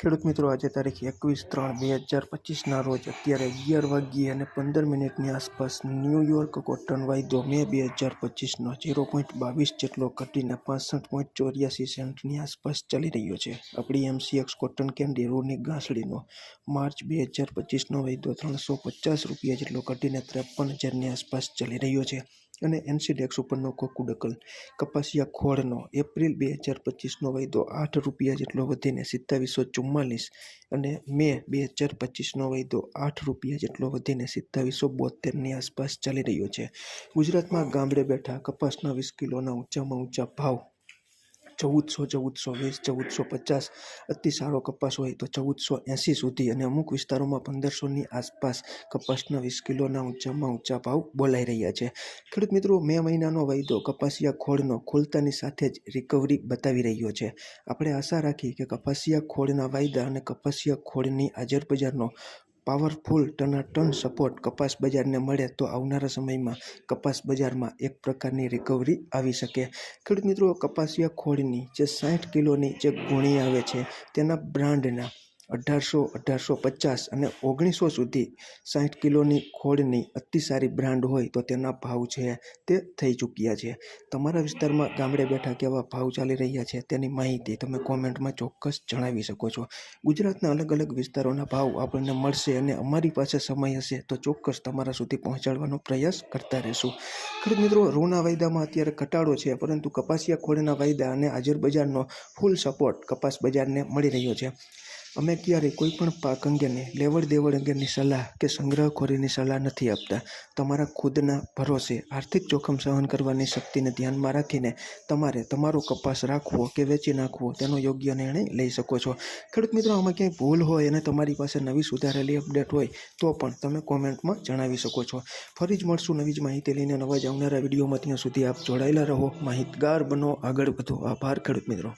ખેડૂત મિત્રો, આજે તારીખ એકવીસ ત્રણ બે હજાર પચીસના રોજ અત્યારે અગિયાર વાગ્યે અને પંદર મિનિટની આસપાસ ન્યૂયોર્ક કોટન વાયદો મે બે હજાર પચીસનો ઝીરો પોઈન્ટ બાવીસ જેટલો ઘટીને પાસઠ પોઈન્ટ ચોર્યાસી સેન્ટની આસપાસ ચાલી રહ્યો છે. આપણી એમસીએક્સ કોટન કેન્ડી રૂની ગાંસડીનો માર્ચ બે હજાર પચીસનો વાયદો ત્રણસો પચાસ રૂપિયા જેટલો ઘટીને ત્રેપન હજારની આસપાસ ચાલી રહ્યો છે. અને એનસીડેક્સ ઉપરનો કોકુડકલ કપાસિયા ખોળનો એપ્રિલ બે હજાર પચીસનો વાયદો આઠ રૂપિયા જેટલો વધીને સિત્તાવીસો ચુમ્માલીસ અને મે બે હજાર પચીસનો વાયદો આઠ રૂપિયા જેટલો વધીને સિત્તાવીસો બોતેરની આસપાસ ચાલી રહ્યો છે. ગુજરાતમાં ગામડે બેઠા કપાસના વીસ કિલોના ઊંચામાં ઊંચા ભાવ ચૌદસો ચૌદસો વીસ, ચૌદસો પચાસ અતિ સારો કપાસ હોય તો ચૌદસો એંસી સુધી અને અમુક વિસ્તારોમાં પંદરસોની આસપાસ કપાસના વીસ કિલોના ઊંચામાં ઊંચા ભાવ બોલાઈ રહ્યા છે. ખેડૂત મિત્રો, મે મહિનાનો વાયદો કપાસિયા ખોળનો ખોલતાની સાથે જ રિકવરી બતાવી રહ્યો છે. આપણે આશા રાખી કે કપાસિયા ખોળના વાયદા અને કપાસિયા ખોળની હાજર બજારનો પાવરફુલ ટનાટન સપોર્ટ કપાસ બજારને મળે તો આવનારા સમયમાં કપાસ બજારમાં એક પ્રકારની રિકવરી આવી શકે. ખેડૂત મિત્રો, કપાસિયા ખોળની જે સાઠ કિલોની જે ગુણી આવે છે, તેના બ્રાન્ડના અઢારસો અઢારસો પચાસ અને ઓગણીસો સુધી સાઠ કિલોની ખોળની અતિ સારી બ્રાન્ડ હોય તો તેના ભાવ છે તે થઈ ચૂક્યા છે. તમારા વિસ્તારમાં ગામડે બેઠા કેવા ભાવ ચાલી રહ્યા છે તેની માહિતી તમે કોમેન્ટમાં ચોક્કસ જણાવી શકો છો. ગુજરાતના અલગ અલગ વિસ્તારોના ભાવ આપણને મળશે અને અમારી પાસે સમય હશે તો ચોક્કસ તમારા સુધી પહોંચાડવાનો પ્રયાસ કરતા રહેશું. ખેડૂત મિત્રો રૂના વાયદામાં અત્યારે ઘટાડો છે, પરંતુ કપાસિયા ખોળના વાયદા અને હાજર બજારનો ફૂલ સપોર્ટ કપાસ બજારને મળી રહ્યો છે. અમે ક્યારેય કોઈ પણ પાક અંગેની લેવડ દેવડ અંગેની સલાહ કે સંગ્રહખોરીની સલાહ નથી આપતા. તમારા ખુદના ભરોસે આર્થિક જોખમ સહન કરવાની શક્તિને ધ્યાનમાં રાખીને તમારે તમારો કપાસ રાખવો કે વેચી નાખવો તેનો યોગ્ય નિર્ણય લઈ શકો છો. ખેડૂત મિત્રો, આમાં ક્યાંય ભૂલ હોય અને તમારી પાસે નવી સુધારેલી અપડેટ હોય તો પણ તમે કોમેન્ટમાં જણાવી શકો છો. ફરી જ મળશું નવી જ માહિતી લઈને નવા જ આવનારા વિડીયોમાં. ત્યાં સુધી આપ જોડાયેલા રહો. માહિતગાર બનો. આગળ વધો. આભાર ખેડૂત મિત્રો.